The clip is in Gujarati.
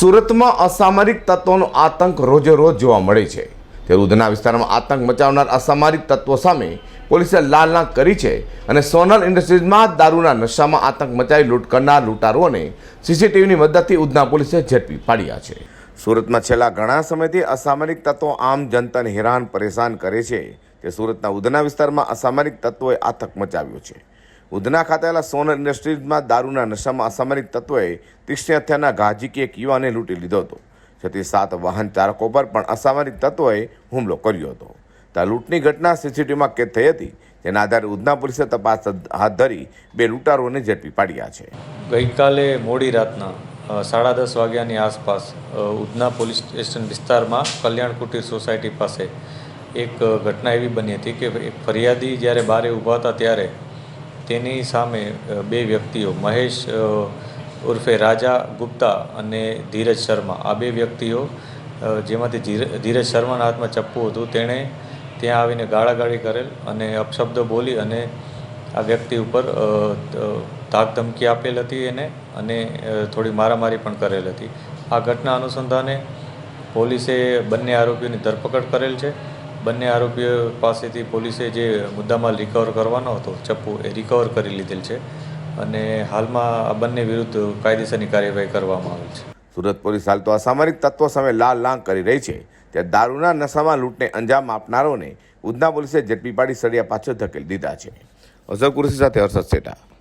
સુરતમાં અસામરિક તત્વોનો આતંક રોજે રોજ જોવા મળે છે. તે ઉધના વિસ્તારમાં આતંક મચાવનાર અસામરિક તત્વો સામે પોલીસે લાલના કરી છે અને સોનલ ઇન્ડસ્ટ્રીઝમાં દારૂના નશામાં આતંક મચાવી લૂંટ કરનાર લૂંટારુઓને સીસીટીવીની મદદથી ઉધના પોલીસે ઝડપી પાડ્યા છે. સુરતમાં છેલ્લા ઘણા સમયથી અસામરિક તત્વો આમ જનતાને હેરાન પરેશાન કરે છે. તે સુરતના ઉધના વિસ્તારમાં અસામરિક તત્વોએ આતંક મચાવ્યો છે. ઉધના ખાતે આવેલા સોનલ ઇન્ડસ્ટ્રીઝમાં દારૂના નશામાં અસામરિક તત્વોએ તીક્ષ્ણ હત્યાના ગાજીકી એક યુવાને લૂંટી લીધો હતો. જેથી સાત વાહન ચાલકો પર પણ અસામરિક તત્વોએ હુમલો કર્યો હતો. ત્યાં લૂંટની ઘટના સીસીટીવીમાં કેદ થઈ હતી. જેના આધારે ઉધના પોલીસે તપાસ હાથ ધરી બે લૂંટારોને ઝડપી પાડ્યા છે. ગઈકાલે મોડી રાતના સાડા દસ વાગ્યાની આસપાસ ઉધના પોલીસ સ્ટેશન વિસ્તારમાં કલ્યાણ કુટીર સોસાયટી પાસે એક ઘટના એવી બની હતી કે એક ફરિયાદી જ્યારે બારે ઊભા હતા ત્યારે તેની સામે બે વ્યક્તિઓ, મહેશ ઉર્ફે રાજા ગુપ્તા અને ધીરજ શર્મા. આ બે વ્યક્તિઓ જેમાંથી ધીર- ધીરજ શર્માના હાથમાં ચપ્પુ હતું, તેણે ત્યાં આવીને ગાળાગાળી કરેલ અને અપશબ્દો બોલી અને આ વ્યક્તિ ઉપર ધાક ધમકી આપેલ હતી એને અને થોડી મારામારી પણ કરેલ હતી. આ ઘટના અનુસંધાને પોલીસે બંને આરોપીઓની ધરપકડ કરેલ છે. બંને આરોપીઓ પાસેથી પોલીસે જે મુદ્દામાલ રિકવર કરવાનો હતો, ચપ્પુ એ રિકવર કરી લીધેલ છે અને હાલમાં આ બંને વિરુદ્ધ કાયદેસરની કાર્યવાહી કરવામાં આવી છે. સુરત પોલીસ હાલ તો અસામરિક તત્વો સામે લાલ લાંગ કરી રહી છે. ત્યારે દારૂના નશામાં લૂંટને અંજામ આપનારોને ઉધના પોલીસે ઝડપી પાડી સળિયા પાછળ ધકેલી દીધા છે. અઝર કુરેશી સાથે હર્ષદ સેટા